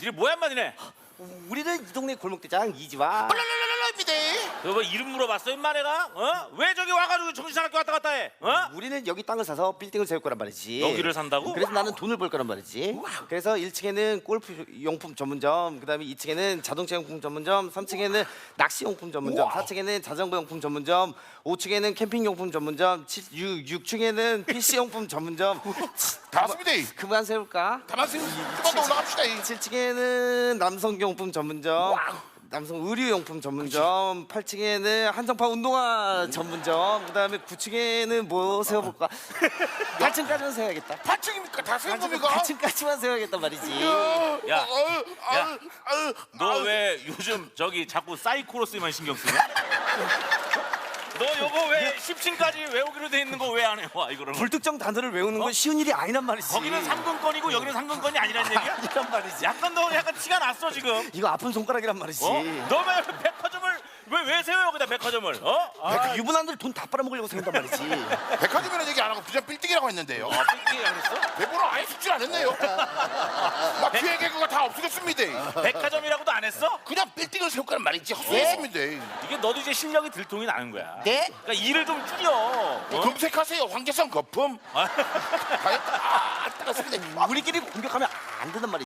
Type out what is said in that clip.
이게 뭐야 인마니네 우리는 이 동네 골목대장 이지와 랄랄랄랄입니다. 너뭐 이름 물어봤어 인마 내가? 어? 왜 저기 와가지고 정신사납게 왔다 갔다 해? 어? 우리는 여기 땅을 사서 빌딩을 세울 거란 말이지 여기를 산다고? 그래서 나는 돈을 벌 거란 말이지 그래서 1층에는 골프 용품 전문점 그다음에 2층에는 자동차 용품 전문점 3층에는 낚시 용품 전문점 4층에는 자전거 용품 전문점 5층에는 캠핑 용품 전문점 6, 층에는 PC 용품 전문점 다 왔습니다. 그만 세울까? 다 왔습니다. 올라갑시다. 7층에는 남성 용품 전문점 남성 의류용품 전문점 8층에는 한정판 운동화 전문점 그 다음에 9층에는 뭐 세워볼까 8층까지만 세워야겠다 8층입니까? 다 세운 겁니까? 8층까지만 세워야겠단 말이지 야, 아유, 아유, 아유, 너 아유. 왜 요즘 저기 자꾸 사이코로스만 신경 쓰냐? 너 요거 왜 10층까지 외우기로 돼 있는 거 왜 안 해와 이거를? 불특정 단어를 외우는 건 쉬운 일이 아니란 말이지 거기는 상근권이고 여기는 상근권이 아니라는 얘기야? 아니란 말이지 약간 너 약간 티가 났어 지금. 이거 아픈 손가락이란 말이지 어? 너왜 백화점을 왜 왜 세워 여기다 백화점을? 어? 아, 그 유부남들 돈 다 빨아먹으려고 세운단 말이지 백화점이라는 얘기 안 하고 그냥 빌딩이라고 했는데요. 아, 삐끼야 그랬어? 대본을 아예 숙지 안 했네요. 막 뒤에 개그가 다 없어졌습니다. 백화점이라고도 안 했어? 그냥 빌딩을 세울 거란 말이지 헛소리했습니다. 이게 너도 이제 실력이 들통이 나는 거야. 네? 그러니까 일을 좀 줄여. 어? 검색하세요. 황제성 거품. 아, 아, 따갔습니다. 우리끼리 공격하면 안 된단 말이지